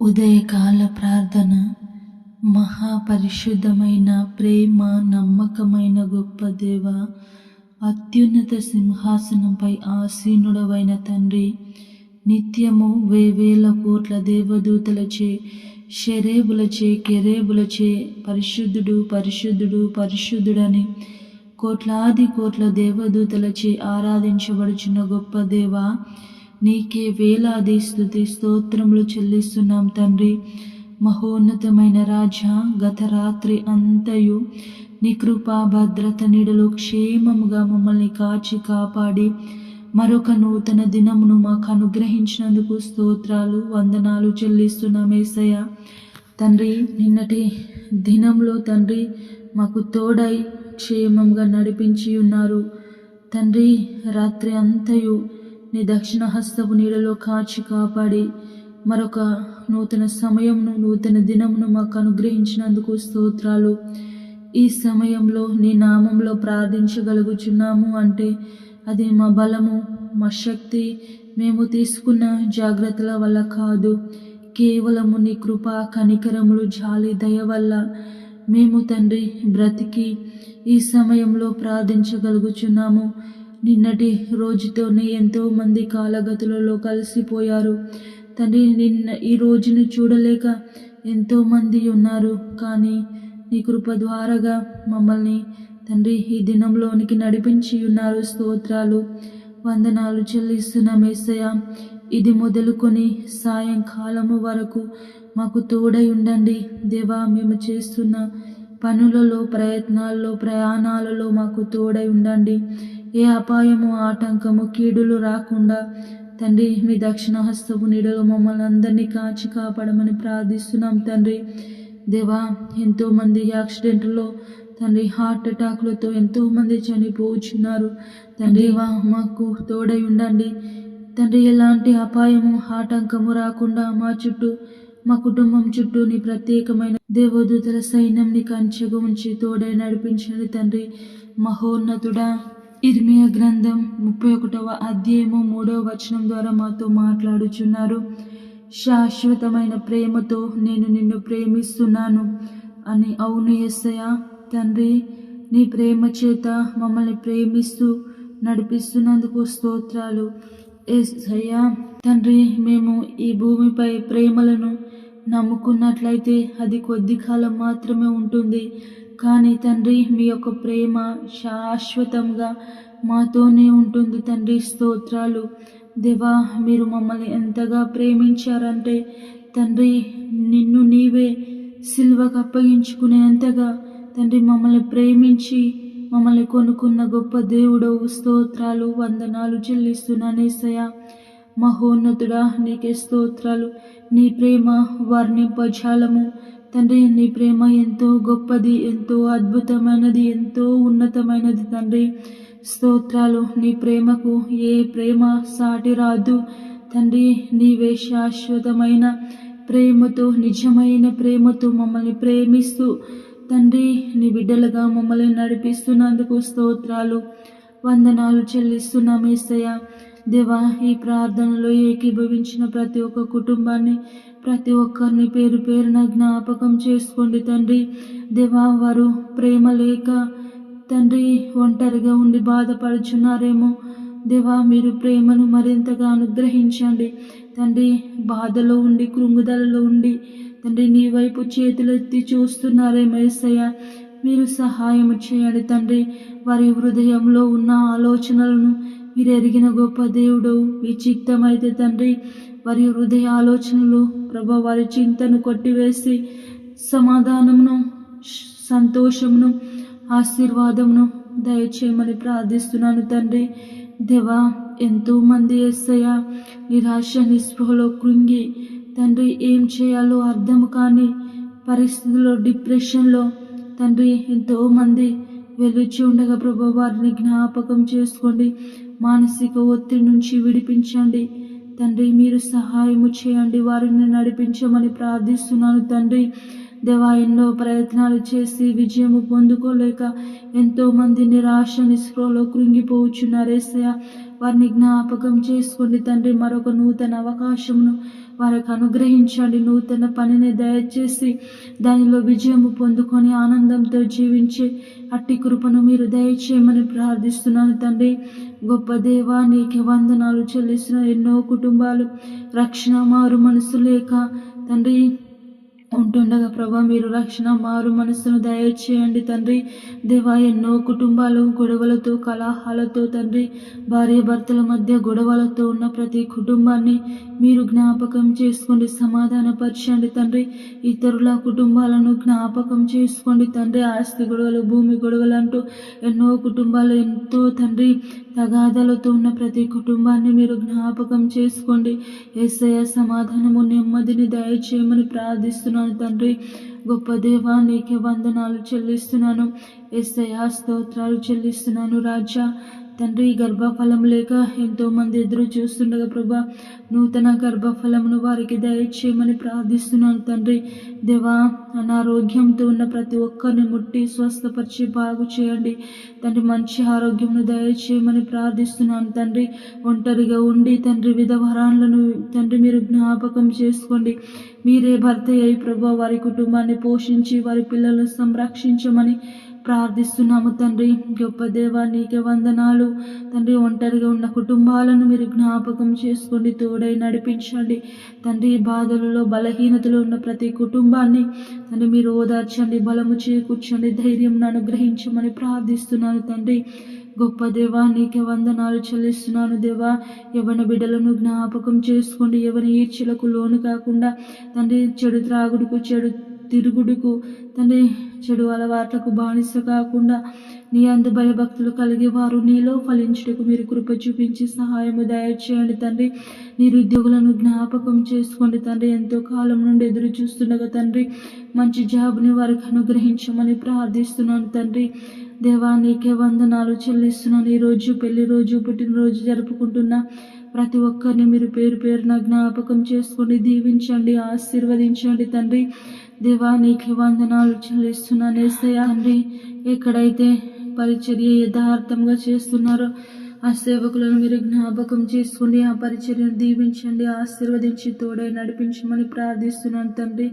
ఉదయకాల ప్రార్థన. మహాపరిశుద్ధమైన ప్రేమ నమ్మకమైన గొప్ప దేవ అత్యున్నత సింహాసనంపై ఆసీనుడవైన తండ్రి నిత్యము వేవేల కోట్ల దేవదూతలచే షరేబులచే కెరేబులచే పరిశుద్ధుడు పరిశుద్ధుడు పరిశుద్ధుడని కోట్లాది కోట్ల దేవదూతలచే ఆరాధించబడుచున్న గొప్ప దేవ నీకే వేలాది స్థుతి స్తోత్రములు చెల్లిస్తున్నాం తండ్రి. మహోన్నతమైన రాజా గత రాత్రి అంతయు నీ కృపా భద్రత నీడలో క్షేమముగా మమ్మల్ని కాచి కాపాడి మరొక నూతన దినమును మాకు అనుగ్రహించినందుకు స్తోత్రాలు వందనాలు చెల్లిస్తున్నాం ఏసయ్య. తండ్రి నిన్నటి దినంలో తండ్రి మాకు తోడై క్షేమంగా నడిపించి ఉన్నారు. తండ్రి రాత్రి అంతయు నీ దక్షిణ హస్తపు నీడలో కాచి కాపాడి మరొక నూతన సమయంను నూతన దినమును మాకు అనుగ్రహించినందుకు స్తోత్రాలు. ఈ సమయంలో నీ నామంలో ప్రార్థించగలుగుచున్నాము అంటే అది మా బలము మా శక్తి. మేము తీసుకున్న జాగ్రత్తల వల్ల కాదు. కేవలము నీ కృప కనికరములు జాలి దయ వల్ల మేము తండ్రి బ్రతికి ఈ సమయంలో ప్రార్థించగలుగుచున్నాము. నిన్నటి రోజుతోనే ఎంతో మంది కాలగతులలో కలిసిపోయారు. తండ్రి నిన్న ఈ రోజును చూడలేక ఎంతోమంది ఉన్నారు. కానీ నీ కృప ద్వారాగా మమ్మల్ని తండ్రి ఈ దినంలోనికి నడిపించి ఉన్నారు. స్తోత్రాలు వందనాలు చెల్లిస్తున్న మేసయ ఇది మొదలుకొని సాయంకాలము వరకు మాకు తోడై ఉండండి. దేవా మేము చేస్తున్న పనులలో ప్రయత్నాల్లో ప్రయాణాలలో మాకు తోడై ఉండండి. ఏ అపాయము ఆటంకము కీడులు రాకుండా తండ్రి మీ దక్షిణ హస్తపు నీడలో మమ్మల్ని అందరినీ కాచి కాపాడమని ప్రార్థిస్తున్నాం తండ్రి. దేవా ఎంతోమంది యాక్సిడెంట్లో తండ్రి హార్ట్ అటాక్లతో ఎంతోమంది చనిపోచున్నారు. తండ్రి వా మాకు తోడై ఉండండి. తండ్రి ఎలాంటి అపాయము ఆటంకము రాకుండా మా చుట్టూ మా కుటుంబం చుట్టూ నీ ప్రత్యేకమైన దేవదూతల సైన్యంని కంచెగా ఉంచి తోడై నడిపించండి తండ్రి. మహోన్నతుడా ఇర్మియా గ్రంథం ముప్పై ఒకటవ అధ్యాయము మూడవ వచనం ద్వారా మాతో మాట్లాడుచున్నారు. శాశ్వతమైన ప్రేమతో నేను నిన్ను ప్రేమిస్తున్నాను అని అవును ఎస్సయ తండ్రి నీ ప్రేమ చేత మమ్మల్ని ప్రేమిస్తూ నడిపిస్తున్నందుకు స్తోత్రాలు. ఎస్సయ్య తండ్రి మేము ఈ భూమిపై ప్రేమలను నమ్ముకున్నట్లయితే అది కొద్ది కాలం మాత్రమే ఉంటుంది. కానీ తండ్రి మీ యొక్క ప్రేమ శాశ్వతంగా మాతోనే ఉంటుంది తండ్రి. స్తోత్రాలు. దేవా మీరు మమ్మల్ని ఎంతగా ప్రేమించారంటే తండ్రి నిన్ను నీవే సిల్వకు అప్పగించుకునేంతగా తండ్రి మమ్మల్ని ప్రేమించి మమ్మల్ని కొనుక్కున్న గొప్ప దేవుడు స్తోత్రాలు వందనాలు చెల్లిస్తున్నానేసయ మహోన్నతుడా నీకే స్తోత్రాలు. నీ ప్రేమ వర్ణింపజాలము. తండ్రి నీ ప్రేమ ఎంతో గొప్పది ఎంతో అద్భుతమైనది ఎంతో ఉన్నతమైనది తండ్రి. స్తోత్రాలు నీ ప్రేమకు ఏ ప్రేమ సాటి రాదు. తండ్రి నీవే శాశ్వతమైన ప్రేమతో నిజమైన ప్రేమతో మమ్మల్ని ప్రేమిస్తూ తండ్రి నీ బిడ్డలుగా మమ్మల్ని నడిపిస్తున్నందుకు స్తోత్రాలు వందనాలు చెల్లిస్తున్నాం ఏసయ్య. దేవా ఈ ప్రార్థనలో ఏకీభవించిన ప్రతి ఒక్క కుటుంబాన్ని ప్రతి ఒక్కరిని పేరు పేరున జ్ఞాపకం చేసుకోండి తండ్రి. దేవా వారు ప్రేమ లేక తండ్రి ఒంటరిగా ఉండి బాధపడుచున్నారేమో. దేవా మీరు ప్రేమను మరింతగా అనుగ్రహించండి. తండ్రి బాధలో ఉండి కృంగుదలలో ఉండి తండ్రి నీ వైపు చేతులెత్తి చూస్తున్నారేమో ఏసయ్య మీరు సహాయం చేయండి తండ్రి. వారి హృదయంలో ఉన్న ఆలోచనలను మీరు ఎరిగిన గొప్ప దేవుడు విచిక్తమైతే తండ్రి వారి హృదయ ఆలోచనలు ప్రభా వారి చింతను కొట్టివేసి సమాధానమును సంతోషమును ఆశీర్వాదమును దయచేయమని ప్రార్థిస్తున్నాను తండ్రి. దేవా ఎంతోమంది ఎస్సయ నిరాశ నిస్పృహలో కృంగి తండ్రి ఏం చేయాలో అర్థం కాని పరిస్థితుల్లో డిప్రెషన్లో తండ్రి ఎంతోమంది వెలుచి ఉండగా ప్రభు వారిని జ్ఞాపకం చేసుకోండి. మానసిక ఒత్తిడి నుంచి విడిపించండి. తండ్రి మీరు సహాయము చేయండి. వారిని నడిపించమని ప్రార్థిస్తున్నాను తండ్రి. దేవా ఎన్నో ప్రయత్నాలు చేసి విజయము పొందుకోలేక ఎంతోమంది నిరాశ నిస్పృహలో కృంగిపోవచ్చున్నారేసయ వారిని జ్ఞాపకం చేసుకోండి తండ్రి. మరొక నూతన అవకాశమును వారికి అనుగ్రహించండి. నూతన పనిని దయచేసి దానిలో విజయము పొందుకొని ఆనందంతో జీవించే అట్టి కృపను మీరు దయచేయమని ప్రార్థిస్తున్నాను తండ్రి. గొప్ప దేవా నీకే వందనాలు చెల్లిస్తున్న ఎన్నో కుటుంబాలు. రక్షణ మారు మనసు లేక తండ్రి ఉంటుండగా ప్రభా మీరు రక్షణ మారు మనసును దయచేయండి తండ్రి. దేవా ఎన్నో కుటుంబాలు గొడవలతో కలహాలతో తండ్రి భార్య భర్తల మధ్య గొడవలతో ఉన్న ప్రతి కుటుంబాన్ని మీరు జ్ఞాపకం చేసుకోండి సమాధానపరచండి తండ్రి. ఇతరుల కుటుంబాలను జ్ఞాపకం చేసుకోండి తండ్రి. ఆస్తి గొడవలు భూమి గొడవలు అంటూ ఎన్నో కుటుంబాలు ఎంతో తండ్రి తగాదాలతో ఉన్న ప్రతి కుటుంబాన్ని మీరు జ్ఞాపకం చేసుకోండి. ఏసయ సమాధానము నెమ్మదిని దయచేయమని ప్రార్థిస్తున్నాను తండ్రి. గొప్ప దేవా నీకే వందనాలు చెల్లిస్తున్నాను. ఎస్ఐ స్తోత్రాలు చెల్లిస్తున్నాను రాజా. తండ్రి గర్భఫలం లేక ఎంతోమంది ఎదురు చూస్తుండగా ప్రభా నూతన గర్భఫలమును వారికి దయచేయమని ప్రార్థిస్తున్నాను తండ్రి. దేవా అనారోగ్యంతో ఉన్న ప్రతి ఒక్కరిని ముట్టి స్వస్థపరిచి బాగు చేయండి. తండ్రి మంచి ఆరోగ్యంను దయచేయమని ప్రార్థిస్తున్నాను తండ్రి. ఒంటరిగా ఉండి తండ్రి విధవరాలను తండ్రి మీరు జ్ఞాపకం చేసుకోండి. మీరే భర్త అయి ప్రభా వారి కుటుంబాన్ని పోషించి వారి పిల్లలను సంరక్షించమని ప్రార్థిస్తున్నాము తండ్రి. గొప్ప దేవా నీకే వందనాలు. తండ్రి ఒంటరిగా ఉన్న కుటుంబాలను మీరు జ్ఞాపకం చేసుకోండి తోడై నడిపించండి. తండ్రి బాధలలో బలహీనతలో ఉన్న ప్రతి కుటుంబాన్ని తండ్రి మీరు ఓదార్చండి బలము చేకూర్చండి ధైర్యం అనుగ్రహించమని ప్రార్థిస్తున్నాను తండ్రి. గొప్ప దేవా నీకే వందనాలు చెల్లిస్తున్నాను దేవా. ఎవరి బిడ్డలను జ్ఞాపకం చేసుకోండి. ఎవరి ఈర్చలకు లోను కాకుండా తండ్రి చెడు త్రాగుడుకు చెడు తిరుగుడుకు తండ్రి చెడు అలవాట్లకు బానిస కాకుండా నీ అందు భయభక్తులు కలిగే వారు నీలో ఫలించుటకు మీరు కృప చూపించి సహాయము దయచేయండి తండ్రి. నిరుద్యోగులను జ్ఞాపకం చేసుకోండి తండ్రి. ఎంతో కాలం నుండి ఎదురు చూస్తుండగా తండ్రి మంచి జాబ్ని వారికి అనుగ్రహించమని ప్రార్థిస్తున్నాను తండ్రి. దేవా నీకే వందనాలు చెల్లిస్తున్నాను. ఈరోజు పెళ్ళి రోజు పుట్టినరోజు జరుపుకుంటున్న ప్రతి ఒక్కరిని మీరు పేరు పేరున జ్ఞాపకం చేసుకోండి. దీవించండి ఆశీర్వదించండి తండ్రి. దేవా నీకు వందనాలు చెల్లిస్తున్నాను. ఏసయ్య తండ్రి ఎక్కడైతే పరిచర్య యథార్థంగా చేస్తున్నారో ఆ సేవకులను మీరు జ్ఞాపకం చేసుకోండి. ఆ పరిచర్యను దీవించండి. ఆశీర్వదించి తోడై నడిపించమని ప్రార్థిస్తున్నాను తండ్రి.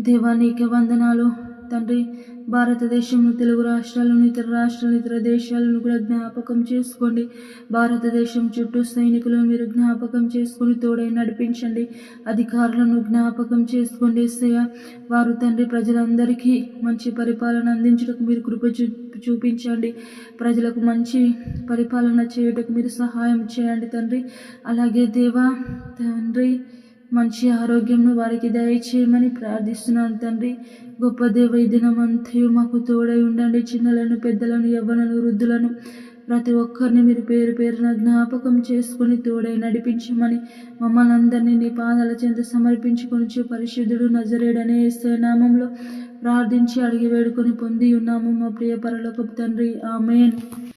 దేవా నీకే వందనాలు తండ్రి. భారతదేశంలో తెలుగు రాష్ట్రాలను ఇతర రాష్ట్రాలు ఇతర దేశాలను కూడా జ్ఞాపకం చేసుకోండి. భారతదేశం చుట్టూ సైనికులను మీరు జ్ఞాపకం చేసుకొని తోడై నడిపించండి. అధికారులను జ్ఞాపకం చేసుకోండి. సయ వారు తండ్రి ప్రజలందరికీ మంచి పరిపాలన అందించడానికి మీరు కృప చూ చూపించండి. ప్రజలకు మంచి పరిపాలన చేయుటకు మీరు సహాయం చేయండి తండ్రి. అలాగే దేవా తండ్రి మంచి ఆరోగ్యంను వారికి దయచేయమని ప్రార్థిస్తున్నాను తండ్రి. గొప్ప దేవ ఈ దినమంతయు మాకు తోడై ఉండండి. చిన్నలను పెద్దలను యవ్వనను వృద్ధులను ప్రతి ఒక్కరిని మీరు పేరు పేరున జ్ఞాపకం చేసుకొని తోడై నడిపించమని మమ్మల్ని అందరినీ నీ పాదాల చెంత సమర్పించుకొని పరిశుద్ధుడు నజరేడనే నామంలో ప్రార్థించి అడిగి వేడుకొని పొంది ఉన్నాము మా ప్రియ పరలోకపు తండ్రి. ఆమెన్.